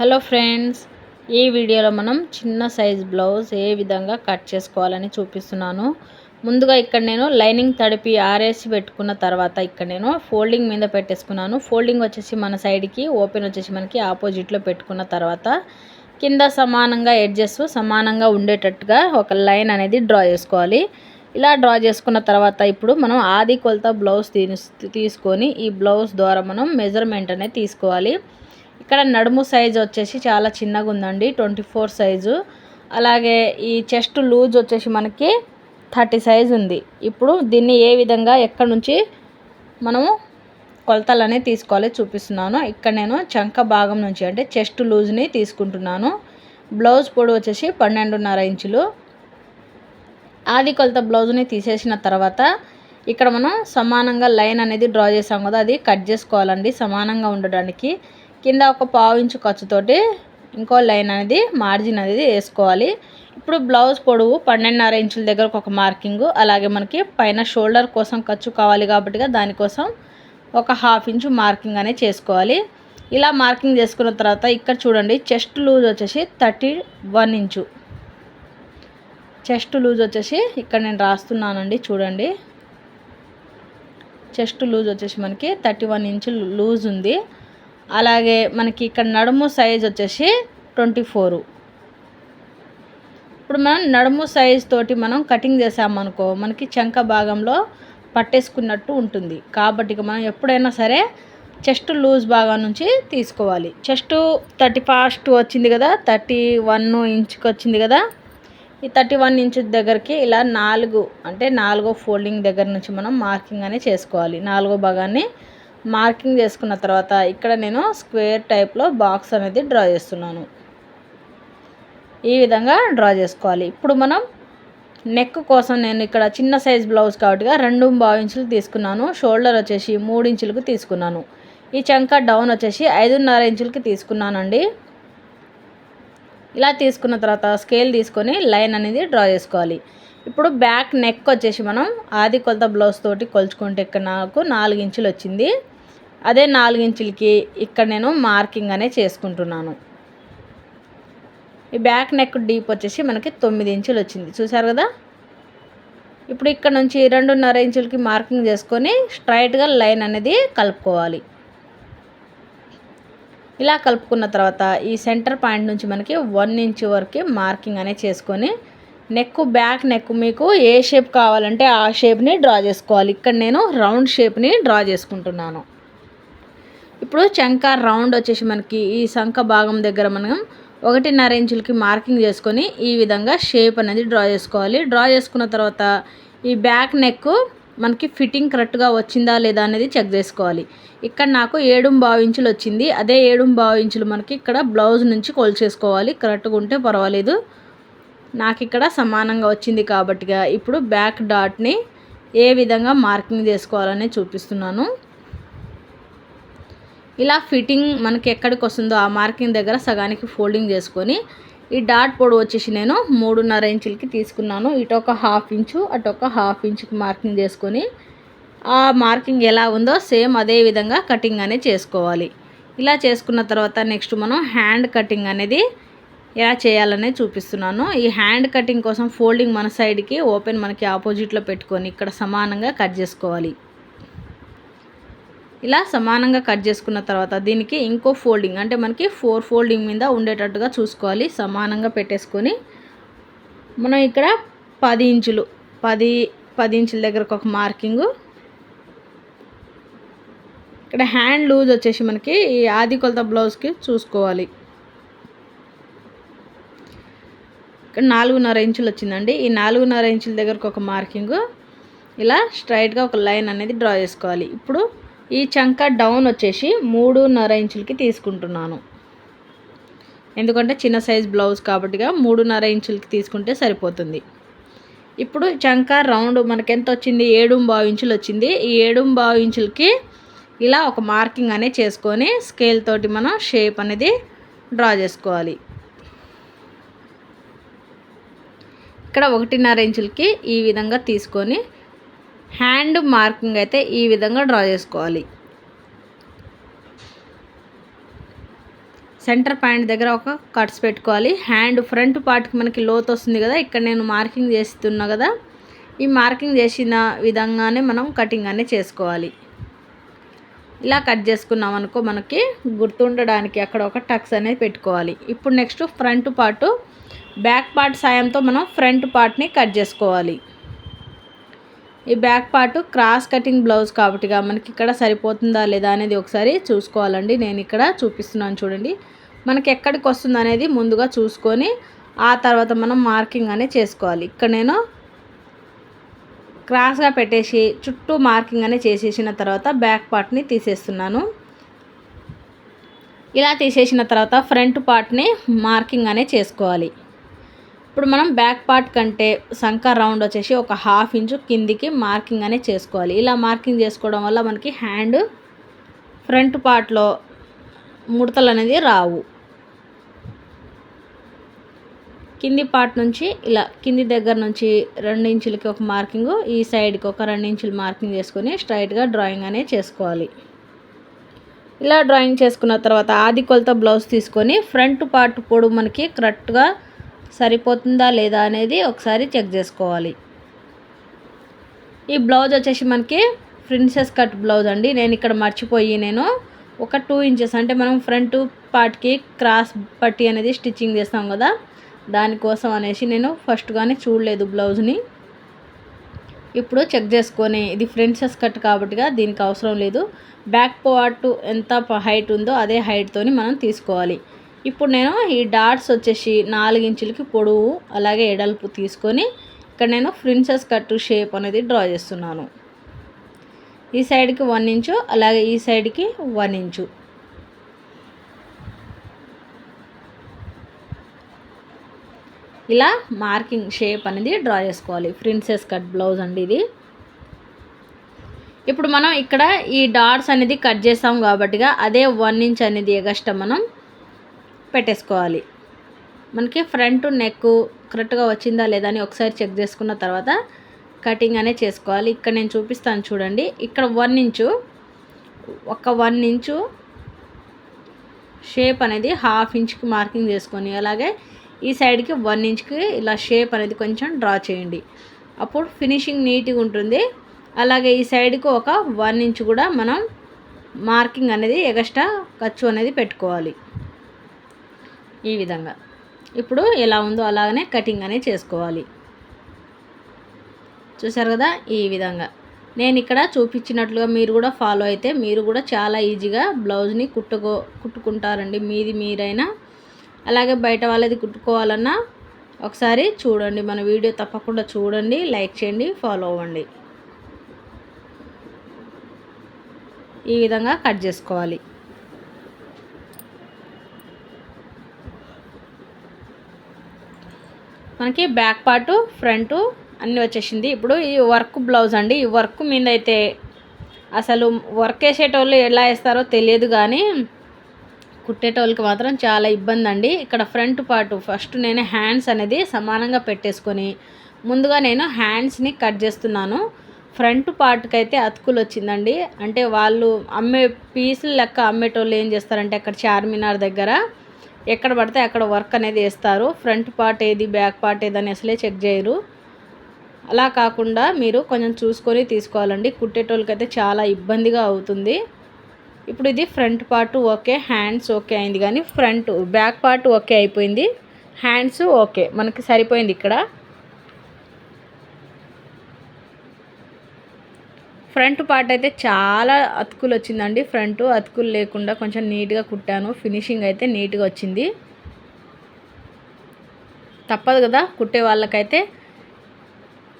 Hello friends ఈ వీడియోలో మనం చిన్న సైజ్ బ్లౌజ్ ఏ విధంగా కట్ చేసుకోవాలని చూపిస్తున్నాను. ముందుగా ఇక్కడ నేను లైనింగ్ తడిపి ఆరేసి పెట్టుకున్న తర్వాత ఇక్కడ నేను ఫోల్డింగ్ మీద పెట్టేసుకున్నాను. ఫోల్డింగ్ వచ్చేసి మన సైడ్కి ఓపెన్ వచ్చేసి మనకి ఆపోజిట్లో పెట్టుకున్న తర్వాత కింద సమానంగా ఎడ్జెస్ సమానంగా ఉండేటట్టుగా ఒక లైన్ అనేది డ్రా చేసుకోవాలి. ఇలా డ్రా చేసుకున్న తర్వాత ఇప్పుడు మనం ఆది కొలత బ్లౌజ్ తీసుకొని ఈ బ్లౌజ్ ద్వారా మనం మెజర్మెంట్ అనేది తీసుకోవాలి. ఇక్కడ నడుము సైజు వచ్చేసి చాలా చిన్నగా ఉందండి ట్వంటీ ఫోర్ సైజు. అలాగే ఈ చెస్ట్ లూజ్ వచ్చేసి మనకి థర్టీ సైజ్ ఉంది. ఇప్పుడు దీన్ని ఏ విధంగా ఎక్కడి నుంచి మనము కొలతలు అనేవి తీసుకోవాలి చూపిస్తున్నాను. ఇక్కడ నేను చంక భాగం నుంచి అంటే చెస్ట్ లూజ్ని తీసుకుంటున్నాను. బ్లౌజ్ పొడి వచ్చేసి పన్నెండున్నర ఇంచులు. ఆది కొలత బ్లౌజ్ని తీసేసిన తర్వాత ఇక్కడ మనం సమానంగా లైన్ అనేది డ్రా చేసాం కదా అది కట్ చేసుకోవాలండి సమానంగా ఉండడానికి. కింద ఒక పావు ఇంచు ఖర్చుతోటి ఇంకో లైన్ అనేది మార్జిన్ అనేది వేసుకోవాలి. ఇప్పుడు బ్లౌజ్ పొడవు పన్నెండున్నర ఇంచుల దగ్గరకు ఒక మార్కింగ్ అలాగే మనకి పైన షోల్డర్ కోసం ఖర్చు కావాలి కాబట్టి దానికోసం ఒక హాఫ్ ఇంచు మార్కింగ్ అనేది చేసుకోవాలి. ఇలా మార్కింగ్ చేసుకున్న తర్వాత ఇక్కడ చూడండి చెస్ట్ లూజ్ వచ్చేసి thirty one inch. Chest loose వచ్చేసి ఇక్కడ నేను రాస్తున్నానండి చూడండి. చెస్ట్ లూజ్ వచ్చేసి మనకి థర్టీ వన్ ఇంచు లూజ్ ఉంది. అలాగే మనకి ఇక్కడ నడుము సైజ్ వచ్చేసి ట్వంటీ ఫోరు ఇప్పుడు మనం నడుము సైజ్ తోటి మనం కటింగ్ చేసామనుకో మనకి చంక భాగంలో పట్టేసుకున్నట్టు ఉంటుంది. కాబట్టి మనం ఎప్పుడైనా సరే చెస్ట్ లూజ్ భాగం నుంచి తీసుకోవాలి. చెస్ట్ థర్టీ ఫాస్ట్ వచ్చింది కదా థర్టీ వన్ ఇంచుకి వచ్చింది కదా ఈ థర్టీ వన్ ఇంచ్ దగ్గరికి ఇలా నాలుగు అంటే నాలుగో ఫోల్డింగ్ దగ్గర నుంచి మనం మార్కింగ్ అనేది చేసుకోవాలి. నాలుగో భాగాన్ని మార్కింగ్ చేసుకున్న తర్వాత ఇక్కడ నేను స్క్వేర్ టైప్లో బాక్స్ అనేది డ్రా చేస్తున్నాను. ఈ విధంగా డ్రా చేసుకోవాలి. ఇప్పుడు మనం నెక్ కోసం నేను ఇక్కడ చిన్న సైజ్ బ్లౌజ్ కాబట్టిగా రెండు బావు ఇంచులు తీసుకున్నాను. షోల్డర్ వచ్చేసి మూడు ఇంచులకు తీసుకున్నాను. ఈ చంక డౌన్ వచ్చేసి ఐదున్నర ఇంచులకి తీసుకున్నానండి. ఇలా తీసుకున్న తర్వాత స్కేల్ తీసుకొని లైన్ అనేది డ్రా చేసుకోవాలి. ఇప్పుడు బ్యాక్ నెక్ వచ్చేసి మనం ఆది కొలత బ్లౌజ్ తోటి కొలుచుకుంటే ఇక్కడ నాకు నాలుగు ఇంచులు వచ్చింది. అదే నాలుగు ఇంచులకి ఇక్కడ నేను మార్కింగ్ అనే చేసుకుంటున్నాను. ఈ బ్యాక్ నెక్ డీప్ వచ్చేసి మనకి తొమ్మిది ఇంచులు వచ్చింది. చూసారు కదా? ఇప్పుడు ఇక్కడ నుంచి రెండున్నర ఇంచులకి మార్కింగ్ చేసుకొని స్ట్రైట్గా లైన్ అనేది కలుపుకోవాలి. ఇలా కలుపుకున్న తర్వాత ఈ సెంటర్ పాయింట్ నుంచి మనకి వన్ ఇంచ్ వరకు మార్కింగ్ అనేది చేసుకొని నెక్ బ్యాక్ నెక్ మీకు ఏ షేప్ కావాలంటే ఆ షేప్ని డ్రా చేసుకోవాలి. ఇక్కడ నేను రౌండ్ షేప్ని డ్రా చేసుకుంటున్నాను. ఇప్పుడు చంక రౌండ్ వచ్చేసి మనకి ఈ సంఖ భాగం దగ్గర మనం ఒకటిన్నర ఇంచులకి మార్కింగ్ చేసుకొని ఈ విధంగా షేప్ అనేది డ్రా చేసుకోవాలి. డ్రా చేసుకున్న తర్వాత ఈ బ్యాక్ నెక్ మనకి ఫిట్టింగ్ కరెక్ట్గా వచ్చిందా లేదా అనేది చెక్ చేసుకోవాలి. ఇక్కడ నాకు ఏడు బావు ఇంచులు వచ్చింది. అదే ఏడు బావు ఇంచులు మనకి ఇక్కడ బ్లౌజ్ నుంచి కొలిచేసుకోవాలి కరెక్ట్గా ఉంటే పర్వాలేదు. నాకు ఇక్కడ సమానంగా వచ్చింది కాబట్టిగా ఇప్పుడు బ్యాక్ డాట్ని ఏ విధంగా మార్కింగ్ చేసుకోవాలనే చూపిస్తున్నాను. ఇలా ఫిట్టింగ్ మనకి ఎక్కడికి వస్తుందో ఆ మార్కింగ్ దగ్గర సగానికి ఫోల్డింగ్ చేసుకొని ఈ డాట్ పొడవు వచ్చేసి నేను మూడున్నర ఇంచులకి తీసుకున్నాను. ఇటు ఒక హాఫ్ ఇంచు అటు ఒక హాఫ్ ఇంచుకి మార్కింగ్ చేసుకొని ఆ మార్కింగ్ ఎలా ఉందో సేమ్ అదే విధంగా కటింగ్ అనేది చేసుకోవాలి. ఇలా చేసుకున్న తర్వాత నెక్స్ట్ మనం హ్యాండ్ కటింగ్ అనేది ఎలా చేయాలనేది చూపిస్తున్నాను. ఈ హ్యాండ్ కటింగ్ కోసం ఫోల్డింగ్ మన సైడ్కి ఓపెన్ మనకి ఆపోజిట్లో పెట్టుకొని ఇక్కడ సమానంగా కట్ చేసుకోవాలి. ఇలా సమానంగా కట్ చేసుకున్న తర్వాత దీనికి ఇంకో ఫోల్డింగ్ అంటే మనకి ఫోర్ ఫోల్డింగ్ మీద ఉండేటట్టుగా చూసుకోవాలి. సమానంగా పెట్టేసుకొని మనం ఇక్కడ పది ఇంచులు పది పది ఇంచుల దగ్గరకు ఒక మార్కింగు. ఇక్కడ హ్యాండ్ లూజ్ వచ్చేసి మనకి ఈ ఆది కొలత బ్లౌజ్కి చూసుకోవాలి. ఇక్కడ నాలుగున్నర ఇంచులు వచ్చిందండి. ఈ నాలుగున్నర ఇంచుల దగ్గరకు ఒక మార్కింగు. ఇలా స్ట్రైట్గా ఒక లైన్ అనేది డ్రా చేసుకోవాలి. ఇప్పుడు ఈ చంక డౌన్ వచ్చేసి మూడున్నర ఇంచులకి తీసుకుంటున్నాను. ఎందుకంటే చిన్న సైజ్ బ్లౌజ్ కాబట్టిగా మూడున్నర ఇంచులకి తీసుకుంటే సరిపోతుంది. ఇప్పుడు చంక రౌండ్ మనకి ఎంత వచ్చింది? ఏడు బావు ఇంచులు వచ్చింది. ఈ ఏడు బావు ఇంచులకి ఇలా ఒక మార్కింగ్ అనేది చేసుకొని స్కేల్ తోటి మనం షేప్ అనేది డ్రా చేసుకోవాలి. ఇక్కడ ఒకటిన్నర ఇంచులకి ఈ విధంగా తీసుకొని హ్యాండ్ మార్కింగ్ అయితే ఈ విధంగా డ్రా చేసుకోవాలి. సెంటర్ పాయింట్ దగ్గర ఒక కట్స్ పెట్టుకోవాలి. హ్యాండ్ ఫ్రంట్ పార్ట్కి మనకి లోతు వస్తుంది కదా ఇక్కడ నేను మార్కింగ్ చేస్తున్నా కదా ఈ మార్కింగ్ చేసిన విధంగానే మనం కటింగ్ అనేది చేసుకోవాలి. ఇలా కట్ చేసుకున్నాం అనుకో మనకి గుర్తుండడానికి అక్కడ ఒక టక్స్ అనేది పెట్టుకోవాలి. ఇప్పుడు next front part back part సాయంతో మనం ఫ్రంట్ పార్ట్ని కట్ చేసుకోవాలి. ఈ back part cross cutting blouse కాబట్టిగా మనకి ఇక్కడ సరిపోతుందా లేదా అనేది ఒకసారి చూసుకోవాలండి. నేను ఇక్కడ చూపిస్తున్నాను చూడండి. మనకి ఎక్కడికి వస్తుంది అనేది ముందుగా చూసుకొని ఆ తర్వాత మనం మార్కింగ్ అనేది చేసుకోవాలి. ఇక్కడ నేను క్రాస్గా పెట్టేసి చుట్టూ మార్కింగ్ అనేది చేసేసిన తర్వాత బ్యాక్ పార్ట్ని తీసేస్తున్నాను. ఇలా తీసేసిన తర్వాత ఫ్రంట్ పార్ట్ని మార్కింగ్ అనేది చేసుకోవాలి. ఇప్పుడు మనం బ్యాక్ పార్ట్ కంటే సంక రౌండ్ వచ్చేసి ఒక హాఫ్ ఇంచు కిందికి మార్కింగ్ అనేది చేసుకోవాలి. ఇలా మార్కింగ్ చేసుకోవడం వల్ల మనకి హ్యాండ్ ఫ్రంట్ పార్ట్లో ముడతలు అనేది రావు. కింది పార్ట్ నుంచి ఇలా కింది దగ్గర నుంచి రెండు ఇంచులకి ఒక మార్కింగ్ ఈ సైడ్కి ఒక రెండు ఇంచులు మార్కింగ్ చేసుకొని స్ట్రైట్గా డ్రాయింగ్ అనేది చేసుకోవాలి. ఇలా డ్రాయింగ్ చేసుకున్న తర్వాత ఆది కొలత బ్లౌజ్ తీసుకొని ఫ్రంట్ పార్ట్ పొడవు మనకి కరెక్ట్గా సరిపోతుందా లేదా అనేది ఒకసారి చెక్ చేసుకోవాలి. ఈ బ్లౌజ్ వచ్చేసి మనకి ప్రిన్సెస్ కట్ బ్లౌజ్ అండి. నేను ఇక్కడ మర్చిపోయి నేను ఒక టూ ఇంచెస్ అంటే మనం ఫ్రంట్ పార్ట్కి క్రాస్ పట్టి అనేది స్టిచ్చింగ్ చేస్తాం కదా. దానికోసం అనేసి నేను ఫస్ట్ కానీ చూడలేదు బ్లౌజ్ని. ఇప్పుడు చెక్ చేసుకొని ఇది ఫ్రెండ్సెస్ కట్ కాబట్టిగా దీనికి అవసరం లేదు. బ్యాక్ పార్ట్ ఎంత హైట్ ఉందో అదే హైట్తోని మనం తీసుకోవాలి. ఇప్పుడు నేను ఈ డాట్స్ వచ్చేసి నాలుగు ఇంచులకి పొడవు అలాగే ఎడల్పు తీసుకొని ఇక్కడ నేను ప్రిన్సెస్ కట్ షేప్ అనేది డ్రా చేస్తున్నాను. ఈ సైడ్కి వన్ ఇంచు అలాగే ఈ సైడ్కి వన్ ఇంచు. ఇలా మార్కింగ్ షేప్ అనేది డ్రా చేసుకోవాలి. ప్రిన్సెస్ కట్ బ్లౌజ్ అండి ఇది. ఇప్పుడు మనం ఇక్కడ ఈ డాట్స్ అనేది కట్ చేస్తాం కాబట్టిగా అదే వన్ ఇంచ్ అనేది ఎగస్ట మనం పెట్టేసుకోవాలి. మనకి ఫ్రంట్ నెక్ కరెక్ట్గా వచ్చిందా లేదా అని ఒకసారి చెక్ చేసుకున్న తర్వాత కటింగ్ అనేది చేసుకోవాలి. ఇక్కడ నేను చూపిస్తాను చూడండి. ఇక్కడ వన్ ఇంచు ఒక వన్ ఇంచు షేప్ అనేది హాఫ్ ఇంచ్కి మార్కింగ్ చేసుకొని అలాగే ఈ సైడ్కి వన్ ఇంచ్కి ఇలా షేప్ అనేది కొంచెం డ్రా చేయండి. అప్పుడు ఫినిషింగ్ నీట్గా ఉంటుంది. అలాగే ఈ సైడ్కి ఒక వన్ ఇంచ్ కూడా మనం మార్కింగ్ అనేది ఎగస్ట్రా ఖర్చు అనేది పెట్టుకోవాలి. ఈ విధంగా. ఇప్పుడు ఎలా ఉందో అలాగనే కటింగ్ అనేది చేసుకోవాలి. చూసారు కదా? ఈ విధంగా. నేను ఇక్కడ చూపించినట్లుగా మీరు కూడా ఫాలో అయితే మీరు కూడా చాలా ఈజీగా బ్లౌజ్ని కుట్టుకో కుట్టుకుంటారండి. మీది మీరైనా. అలాగే బయట వాళ్ళది కుట్టుకోవాలన్నా ఒకసారి చూడండి. మన వీడియో తప్పకుండా చూడండి లైక్ చేయండి ఫాలో అవ్వండి. ఈ విధంగా కట్ చేసుకోవాలి. మనకి బ్యాక్ పార్టు ఫ్రంట్ అన్నీ వచ్చేసింది. ఇప్పుడు ఈ వర్క్ బ్లౌజ్ అండి. ఈ వర్క్ మీద అయితే అసలు వర్క్ వేసేటోళ్ళు ఎలా వేస్తారో తెలియదు కానీ కుట్టేటోళ్ళకి మాత్రం చాలా ఇబ్బంది అండి ఇక్కడ ఫ్రంట్ పార్ట్ ఫస్ట్ నేను హ్యాండ్స్ అనేది సమానంగా పెట్టేసుకొని ముందుగా నేను హ్యాండ్స్ని కట్ చేస్తున్నాను. ఫ్రంట్ పార్ట్కి అయితే అతుకులు వచ్చిందండి. అంటే వాళ్ళు అమ్మే పీసులు లెక్క అమ్మేటోళ్ళు ఏం చేస్తారంటే అక్కడ చార్మినార్ దగ్గర ఎక్కడ పడితే అక్కడ వర్క్ అనేది వేస్తారు. ఫ్రంట్ పార్ట్ ఏది బ్యాక్ పార్ట్ ఏది అని అసలే చెక్ చేయరు. అలా కాకుండా మీరు కొంచెం చూసుకొని తీసుకోవాలండి. కుట్టేటోళ్ళకైతే చాలా ఇబ్బందిగా అవుతుంది. ఇప్పుడు ఇది front part okay hands okay అయింది కానీ ఫ్రంట్ బ్యాక్ పార్ట్ ఓకే అయిపోయింది. హ్యాండ్స్ ఓకే మనకి సరిపోయింది ఇక్కడ. ఫ్రంట్ పార్ట్ అయితే చాలా అతుకులు వచ్చిందండి. ఫ్రంట్ అతుకులు లేకుండా కొంచెం నీట్గా కుట్టాను. ఫినిషింగ్ అయితే నీట్గా వచ్చింది. తప్పదు కదా కుట్టే వాళ్ళకైతే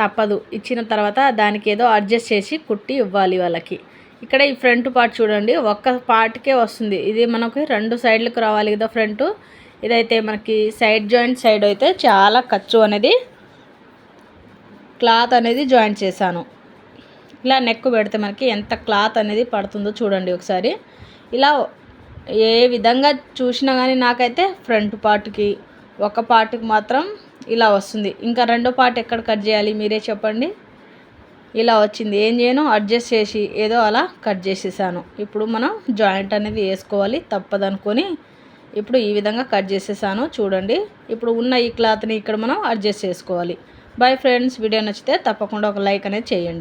తప్పదు. ఇచ్చిన తర్వాత దానికి ఏదో అడ్జస్ట్ చేసి కుట్టి ఇవ్వాలి వాళ్ళకి. ఇక్కడ ఈ ఫ్రంట్ పార్ట్ చూడండి ఒక్క పార్ట్కే వస్తుంది. ఇది మనకి రెండు సైడ్లకు రావాలి కదా ఫ్రంట్. ఇదైతే మనకి సైడ్ జాయింట్ సైడ్ అయితే చాలా ఖర్చు అనేది క్లాత్ అనేది జాయింట్ చేశాను. ఇలా నెక్ పెడితే మనకి ఎంత క్లాత్ అనేది పడుతుందో చూడండి ఒకసారి. ఇలా ఏ విధంగా చూసినా కానీ నాకైతే ఫ్రంట్ పార్ట్కి ఒక పార్ట్కి మాత్రం ఇలా వస్తుంది. ఇంకా రెండో పార్ట్ ఎక్కడ కట్ చేయాలి మీరే చెప్పండి. ఇలా వచ్చింది. ఏం చేయను? అడ్జస్ట్ చేసి ఏదో అలా కట్ చేసేసాను. ఇప్పుడు మనం జాయింట్ అనేది వేసుకోవాలి. తప్పదనుకొని ఇప్పుడు ఈ విధంగా కట్ చేసేసాను చూడండి. ఇప్పుడు ఉన్న ఈ క్లాత్ని ఇక్కడ మనం అడ్జస్ట్ చేసుకోవాలి. బై ఫ్రెండ్స్ వీడియో నచ్చితే తప్పకుండా ఒక లైక్ అనేది చేయండి.